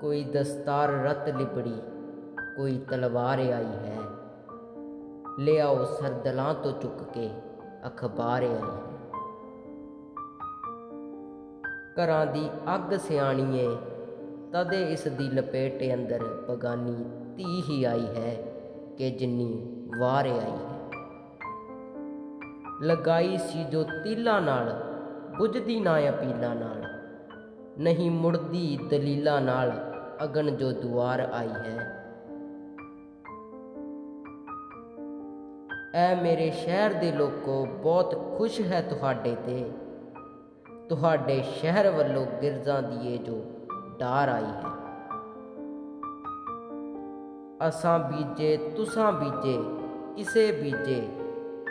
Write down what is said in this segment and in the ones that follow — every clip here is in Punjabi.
ਕੋਈ ਦਸਤਾਰ ਰਤ ਲਿਬੜੀ, ਕੋਈ ਤਲਵਾਰ ਆਈ ਹੈ। ਲਿਆਓ ਸਰਦਲਾਂ ਤੋਂ ਚੁੱਕ ਕੇ ਅਖਬਾਰ ਆਈ ਹੈ। ਘਰਾਂ ਦੀ ਅੱਗ ਸਿਆਣੀਏ, ਤਦੇ ਇਸ ਦੀ ਲਪੇਟ ਅੰਦਰ ਬਗਾਨੀ ਧੀ ਹੀ ਆਈ ਹੈ ਕਿ ਜਿੰਨੀ ਵਾਰ ਆਈ ਹੈ। ਲਗਾਈ ਸੀ ਜੋ ਤੀਲਾ ਨਾਲ, ਬੁਝਦੀ ਨਾ ਅਪੀਲਾ ਨਾਲ, ਨਹੀਂ ਮੁੜਦੀ ਦਲੀਲਾ ਨਾਲ ਅਗਨ ਜੋ ਦੁਆਰ ਆਈ ਹੈ। ਐ ਮੇਰੇ ਸ਼ਹਿਰ ਦੇ ਲੋਕੋ ਬਹੁਤ ਖੁਸ਼ ਹੈ ਤੁਹਾਡੇ ਤੇ। ਤੁਹਾਡੇ ਸ਼ਹਿਰ ਵੱਲੋਂ ਗਿਰਜ਼ਾਂ ਦੀ ਜੋ ਡਾਰ ਆਈ ਹੈ। ਅਸਾਂ ਬੀਜੇ, ਤੁਸਾਂ ਬੀਜੇ, ਕਿਸੇ ਬੀਜੇ,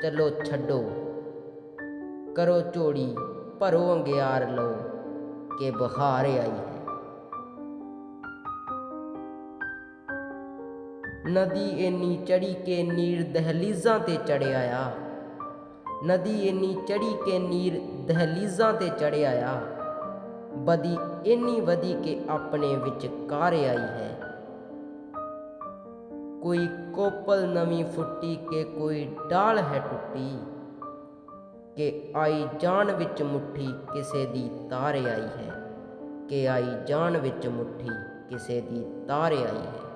ਚਲੋ ਛੱਡੋ। ਕਰੋ ਝੋੜੀ ਭਰੋ ਅੰਗਿਆਰ ਲਓ, ਕਿ ਬਹਾਰ ਆਈ ਹੈ। ਨਦੀ ਇੰਨੀ ਚੜੀ ਕੇ ਨੀਰ ਦਹਲੀਜ਼ਾਂ ਤੇ ਚੜਿਆ ਆ ਨਦੀ ਇੰਨੀ ਚੜੀ ਕੇ ਨੀਰ ਦਹਲੀਜ਼ਾਂ ਤੇ ਚੜਿਆ ਆ ਬਦੀ ਇੰਨੀ ਵਧੀ ਕੇ ਆਪਣੇ ਵਿੱਚ ਕਾਰ ਆਈ ਹੈ। ਕੋਈ ਕੋਪਲ ਨਵੀਂ ਫੁੱਟੀ ਕਿ ਕੋਈ ਡਾਲ ਹੈ ਟੁੱਟੀ, ਕਿ ਆਈ ਜਾਣ ਵਿੱਚ ਮੁੱਠੀ ਕਿਸੇ ਦੀ ਤਾਰ ਆਈ ਹੈ। ਕਿ ਆਈ ਜਾਣ ਵਿੱਚ ਮੁੱਠੀ ਕਿਸੇ ਦੀ ਤਾਰ ਆਈ ਹੈ।